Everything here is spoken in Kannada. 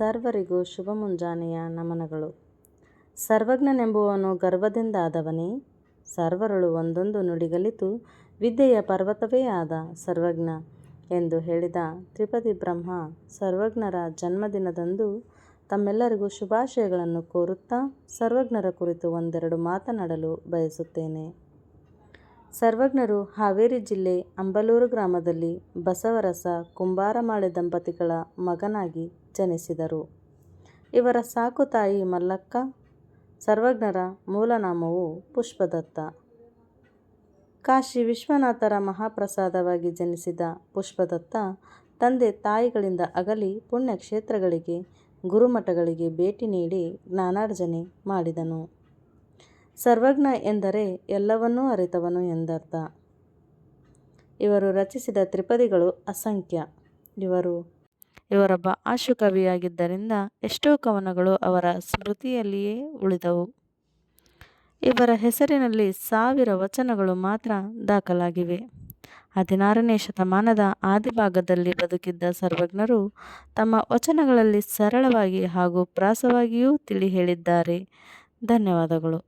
ಸರ್ವರಿಗೂ ಶುಭ ಮುಂಜಾನೆಯ ನಮನಗಳು. ಸರ್ವಜ್ಞನೆಂಬುವನು ಗರ್ವದಿಂದಾದವನೇ, ಸರ್ವರಳು ಒಂದೊಂದು ನುಡಿಗಲಿತು, ವಿದ್ಯೆಯ ಪರ್ವತವೇ ಆದ ಸರ್ವಜ್ಞ ಎಂದು ಹೇಳಿದ ತ್ರಿಪದಿ ಬ್ರಹ್ಮ ಸರ್ವಜ್ಞರ ಜನ್ಮದಿನದಂದು ತಮ್ಮೆಲ್ಲರಿಗೂ ಶುಭಾಶಯಗಳನ್ನು ಕೋರುತ್ತಾ ಸರ್ವಜ್ಞರ ಕುರಿತು ಒಂದೆರಡು ಮಾತನಾಡಲು ಬಯಸುತ್ತೇನೆ. ಸರ್ವಜ್ಞರು ಹಾವೇರಿ ಜಿಲ್ಲೆ ಅಂಬಲೂರು ಗ್ರಾಮದಲ್ಲಿ ಬಸವರಸ ಕುಂಬಾರಮಾಳೆ ದಂಪತಿಗಳ ಮಗನಾಗಿ ಜನಿಸಿದರು. ಇವರ ಸಾಕು ತಾಯಿ ಮಲ್ಲಕ್ಕ. ಸರ್ವಜ್ಞರ ಮೂಲನಾಮವು ಪುಷ್ಪದತ್ತ. ಕಾಶಿ ವಿಶ್ವನಾಥರ ಮಹಾಪ್ರಸಾದವಾಗಿ ಜನಿಸಿದ ಪುಷ್ಪದತ್ತ ತಂದೆ ತಾಯಿಗಳಿಂದ ಅಗಲಿ ಪುಣ್ಯಕ್ಷೇತ್ರಗಳಿಗೆ, ಗುರುಮಠಗಳಿಗೆ ಭೇಟಿ ನೀಡಿ ಜ್ಞಾನಾರ್ಜನೆ ಮಾಡಿದನು. ಸರ್ವಜ್ಞ ಎಂದರೆ ಎಲ್ಲವನ್ನೂ ಅರಿತವನು ಎಂದರ್ಥ. ಇವರು ರಚಿಸಿದ ತ್ರಿಪದಿಗಳು ಅಸಂಖ್ಯ. ಇವರು ಇವರೊಬ್ಬ ಆಶುಕವಿಯಾಗಿದ್ದರಿಂದ ಎಷ್ಟೋ ಕವನಗಳು ಅವರ ಸ್ಮೃತಿಯಲ್ಲಿಯೇ ಉಳಿದವು. ಇವರ ಹೆಸರಿನಲ್ಲಿ ಸಾವಿರ ವಚನಗಳು ಮಾತ್ರ ದಾಖಲಾಗಿವೆ. ಹದಿನಾರನೇ ಶತಮಾನದ ಆದಿಭಾಗದಲ್ಲಿ ಬದುಕಿದ್ದ ಸರ್ವಜ್ಞರು ತಮ್ಮ ವಚನಗಳಲ್ಲಿ ಸರಳವಾಗಿ ಹಾಗೂ ಪ್ರಾಸವಾಗಿಯೂ ತಿಳಿ ಹೇಳಿದ್ದಾರೆ. ಧನ್ಯವಾದಗಳು.